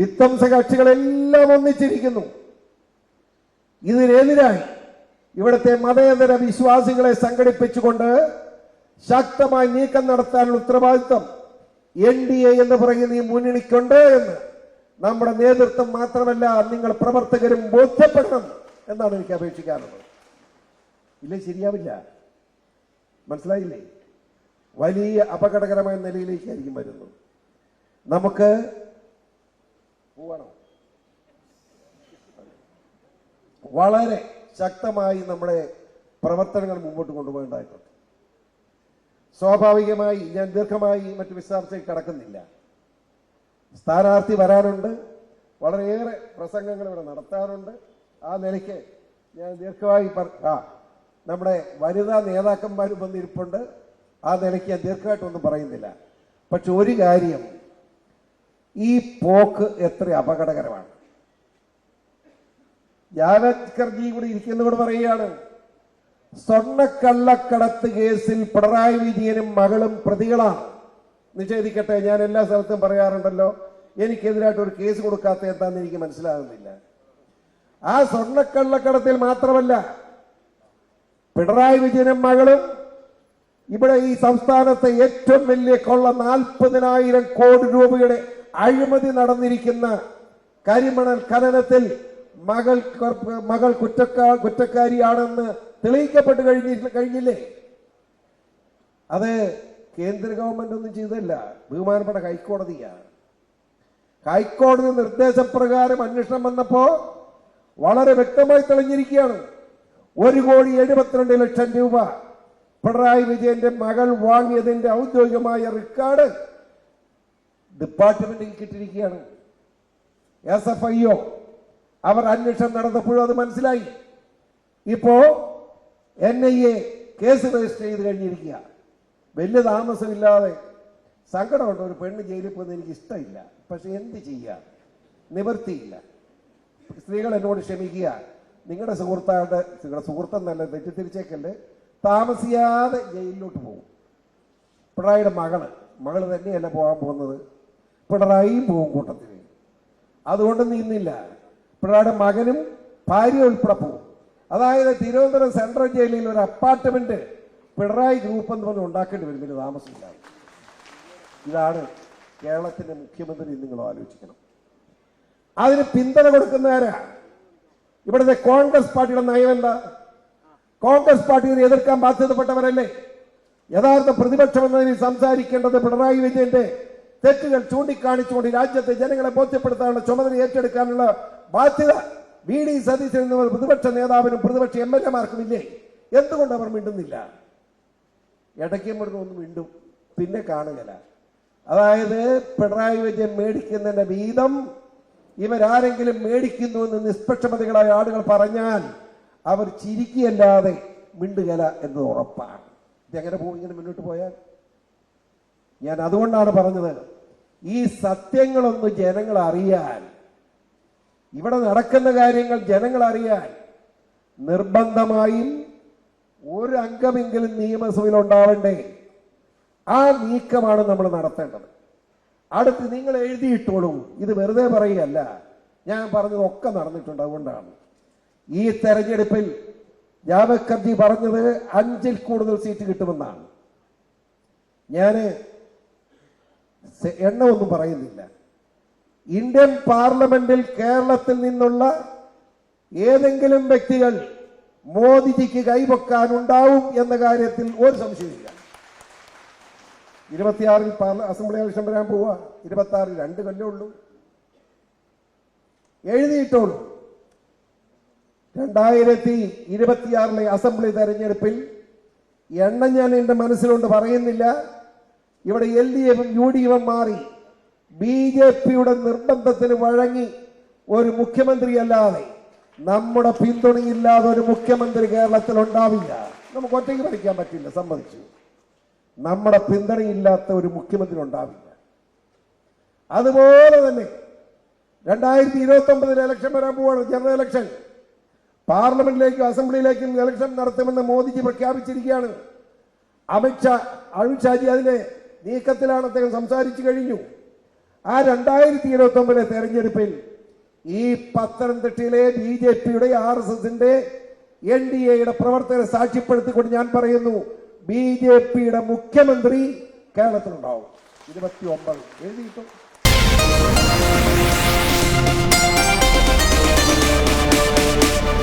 വിധ്വംസ കക്ഷികളെല്ലാം ഒന്നിച്ചിരിക്കുന്നു. ഇതിനെതിരായി ഇവിടുത്തെ മതേതര വിശ്വാസികളെ സംഘടിപ്പിച്ചുകൊണ്ട് ശക്തമായി നീക്കം നടത്താനുള്ള ഉത്തരവാദിത്വം എൻ ഡി എ എന്ന് പറയുന്ന ഈ മുന്നണിക്കുണ്ട് എന്ന് നമ്മുടെ നേതൃത്വം മാത്രമല്ല നിങ്ങൾ പ്രവർത്തകരും ബോധ്യപ്പെടണം എന്നാണ് എനിക്ക് അപേക്ഷിക്കാറുള്ളത് ഇല്ലേ ശരിയാവില്ല? മനസ്സിലായില്ലേ? വലിയ അപകടകരമായ നിലയിലേക്കായിരിക്കും വരുന്നത്. നമുക്ക് വളരെ ശക്തമായി നമ്മുടെ പ്രവർത്തനങ്ങൾ മുമ്പോട്ട് കൊണ്ടുപോകേണ്ടതായിട്ടുണ്ട്. സ്വാഭാവികമായി ഞാൻ ദീർഘമായി മറ്റു വിശദാംശത്തിൽ കടക്കുന്നില്ല. സ്ഥാനാർത്ഥി വരാനുണ്ട്. വളരെയേറെ പ്രസംഗങ്ങൾ ഇവിടെ നടത്താറുണ്ട്. ആ നിലയ്ക്ക് ഞാൻ ദീർഘമായി ആ നമ്മുടെ വനിതാ നേതാക്കന്മാരും വന്നിരിപ്പുണ്ട്. ആ നിലയ്ക്ക് ഞാൻ ദീർഘമായിട്ടൊന്നും പറയുന്നില്ല. പക്ഷെ ഒരു കാര്യം ഈ പോക്ക് എത്ര അപകടകരമാണ്. ജാവദ്കർജി കൂടി ഇരിക്കുന്നതോട് പറയുകയാണ് സ്വർണക്കള്ളക്കടത്ത് കേസിൽ പിണറായി വിജയനും മകളും പ്രതികളാണ്. നിഷേധിക്കട്ടെ ഞാൻ എല്ലാ സ്ഥലത്തും പറയാറുണ്ടല്ലോ എനിക്കെതിരായിട്ട് ഒരു കേസ് കൊടുക്കാത്ത എന്താന്ന് എനിക്ക് മനസ്സിലാകുന്നില്ല. ആ സ്വർണക്കള്ളക്കടത്തിൽ മാത്രമല്ല പിണറായി വിജയനും മകളും ഇവിടെ ഈ സംസ്ഥാനത്തെ ഏറ്റവും വലിയ കൊള്ള നാൽപ്പതിനായിരം കോടി രൂപയുടെ അഴിമതി നടന്നിരിക്കുന്ന കരിമണൽ ഖനനത്തിൽ മകൾ മകൾ കുറ്റക്കാ കുറ്റക്കാരിയാണെന്ന് തെളിയിക്കപ്പെട്ട് കഴിഞ്ഞി കഴിഞ്ഞില്ലേ? അത് കേന്ദ്ര ഗവൺമെന്റ് ഒന്നും ചെയ്തല്ല ബഹുമാനപ്പെട്ട ഹൈക്കോടതിയാണ്. ഹൈക്കോടതി നിർദ്ദേശപ്രകാരം അന്വേഷണം വന്നപ്പോ വളരെ വ്യക്തമായി തെളിഞ്ഞിരിക്കുകയാണ്. ഒരു കോടി എഴുപത്തിരണ്ട് ലക്ഷം രൂപ പിണറായി വിജയന്റെ മകൾ വാങ്ങിയതിന്റെ ഔദ്യോഗികമായ റെക്കോർഡ് ഡിപ്പാർട്ട്മെന്റിൽ കിട്ടിയിരിക്കുകയാണ്. എസ് എഫ് ഐ ഒ അവർ അന്വേഷണം നടന്നപ്പോഴും അത് മനസ്സിലായി. ഇപ്പോ N I A case register ചെയ്ത് കഴിഞ്ഞിരിക്കുക. വലിയ താമസമില്ലാതെ സങ്കടമുണ്ട്. ഒരു പെണ്ണ് ജയിലിൽ പോകുന്നത് എനിക്ക് ഇഷ്ടമില്ല. പക്ഷെ എന്ത് ചെയ്യുക നിവർത്തിയില്ല സ്ത്രീകൾ എന്നോട് ക്ഷമിക്കുക. നിങ്ങളുടെ സുഹൃത്തായിട്ട് നിങ്ങളുടെ സുഹൃത്തെന്നല്ല തെറ്റിദ്ധരിച്ചേക്കല്ലേ. താമസിയാതെ ജയിലിലോട്ട് പോകും. പിണറായിയുടെ മകൾ. മകൾ തന്നെയല്ല പോകാൻ പോകുന്നത്? പിണറായിയും പോകും കൂട്ടത്തിൽ അതുകൊണ്ട് നീന്നില്ല. പിണറായിയുടെ മകനും ഭാര്യ ഉൾപ്പെടെ പോകും അതായത് തിരുവനന്തപുരം സെൻട്രൽ ജയിലിൽ ഒരു അപ്പാർട്ട്മെന്റ് പിണറായി ഗ്രൂപ്പ് എന്ന് പറഞ്ഞ് ഉണ്ടാക്കേണ്ടി വരും. പിന്നെ ഇതാണ് കേരളത്തിന്റെ മുഖ്യമന്ത്രി നിങ്ങൾ ആലോചിക്കണം. അതിന് പിന്തുണ കൊടുക്കുന്നവരാ ഇവിടുത്തെ കോൺഗ്രസ് പാർട്ടിയുടെ നയം എന്താ? കോൺഗ്രസ് പാർട്ടി ഇതിനെ എതിർക്കാൻ ബാധ്യതപ്പെട്ടവരല്ലേ? യഥാർത്ഥ പ്രതിപക്ഷം എന്നതിൽ സംസാരിക്കേണ്ടത് പിണറായി വിജയന്റെ തെറ്റുകൾ ചൂണ്ടിക്കാണിച്ചുകൊണ്ട് രാജ്യത്തെ ജനങ്ങളെ ബോധ്യപ്പെടുത്താനുള്ള ചുമതല ഏറ്റെടുക്കാനുള്ള ബാധ്യത വി ഡി സതീശൻ എന്നിവർ പ്രതിപക്ഷ നേതാവിനും പ്രതിപക്ഷ എം എൽ എമാർക്കും ഇല്ലേ? എന്തുകൊണ്ട് അവർ മിണ്ടുന്നില്ല? ഇടയ്ക്കും ഇവിടുന്ന് ഒന്ന് മിണ്ടും പിന്നെ കാണുകയില്ല. അതായത് പിണറായി വിജയൻ മേടിക്കുന്നതിന്റെ വീതം ഇവരാരെങ്കിലും മേടിക്കുന്നു എന്ന് നിഷ്പക്ഷമതികളായ ആളുകൾ പറഞ്ഞാൽ അവർ ചിരിക്കുകയല്ലാതെ മിണ്ടുകല എന്നത് ഉറപ്പാണ്. ഇതെങ്ങനെ പോകും ഇങ്ങനെ മുന്നോട്ട് പോയാൽ? ഞാൻ അതുകൊണ്ടാണ് പറഞ്ഞത്. ഈ സത്യങ്ങളൊന്ന് ജനങ്ങൾ അറിയാൻ ഇവിടെ നടക്കുന്ന കാര്യങ്ങൾ ജനങ്ങൾ അറിയാൻ നിർബന്ധമായും ഒരു അംഗമെങ്കിലും നിയമസഭയിൽ ഉണ്ടാവണ്ടേ? ആ നീക്കമാണ് നമ്മൾ നടത്തേണ്ടത്. അടുത്ത് നിങ്ങൾ എഴുതിയിട്ടോളൂ. ഇത് വെറുതെ പറയുകയല്ല. ഞാൻ പറഞ്ഞതൊക്കെ നടന്നിട്ടുണ്ട് അതുകൊണ്ടാണ്. ഈ തെരഞ്ഞെടുപ്പിൽ ജാവക്കർജി പറഞ്ഞത് അഞ്ചിൽ കൂടുതൽ സീറ്റ് കിട്ടുമെന്നാണ്. സെ- എണ്ണമൊന്നും പറയുന്നില്ല. ഇന്ത്യൻ പാർലമെന്റിൽ കേരളത്തിൽ നിന്നുള്ള ഏതെങ്കിലും വ്യക്തികൾ മോദിജിക്ക് കൈവെക്കാനുണ്ടാവും എന്ന കാര്യത്തിൽ ഒരു സംശയമില്ല ഇരുപത്തിയാറിൽ അസംബ്ലി ഇലക്ഷൻ വരാൻ പോവുക ഇരുപത്തി ആറിൽ രണ്ട് കൊല്ലേ ഉള്ളൂ. എഴുതിയിട്ടുള്ളൂ രണ്ടായിരത്തി ഇരുപത്തിയാറിലെ അസംബ്ലി തെരഞ്ഞെടുപ്പിൽ എണ്ണ ഞാൻ എന്റെ മനസ്സിലുണ്ട് പറയുന്നില്ല. ഇവിടെ എൽ ഡി എഫും യു ഡി എഫും മാറി ബി ജെ പിയുടെ നിർബന്ധത്തിന് വഴങ്ങി ഒരു മുഖ്യമന്ത്രി അല്ലാതെ നമ്മുടെ പിന്തുണയില്ലാതെ ഒരു മുഖ്യമന്ത്രി കേരളത്തിൽ ഉണ്ടാവില്ല. നമുക്ക് ഒറ്റയ്ക്ക് ഭരിക്കാൻ പറ്റില്ല സമ്മതിച്ചു. നമ്മുടെ പിന്തുണയില്ലാത്ത ഒരു മുഖ്യമന്ത്രി ഉണ്ടാവില്ല. അതുപോലെ തന്നെ രണ്ടായിരത്തി ഇരുപത്തി ഒമ്പതിൽ ഇലക്ഷൻ വരാൻ പോവാണ് ജനറൽ ഇലക്ഷൻ പാർലമെന്റിലേക്കും അസംബ്ലിയിലേക്കും ഇലക്ഷൻ നടത്തുമെന്ന് മോദിജി പ്രഖ്യാപിച്ചിരിക്കുകയാണ്. അമിത്ഷാ അമിത്ഷാജി അതിന്റെ നീക്കത്തിലാണ് അദ്ദേഹം സംസാരിച്ചു കഴിഞ്ഞു. ആ രണ്ടായിരത്തി ഇരുപത്തി ഒമ്പതിലെ തെരഞ്ഞെടുപ്പിൽ ഈ പത്തനംതിട്ടയിലെ ബി ജെ പിയുടെ ആർ എസ് എസിന്റെ എൻ ഡി എയുടെ പ്രവർത്തകരെ സാക്ഷ്യപ്പെടുത്തിക്കൊണ്ട് ഞാൻ പറയുന്നു ബി ജെ പിയുടെ മുഖ്യമന്ത്രി കേരളത്തിലുണ്ടാവും. ഇരുപത്തി ഒമ്പത് എഴുതിയിട്ടു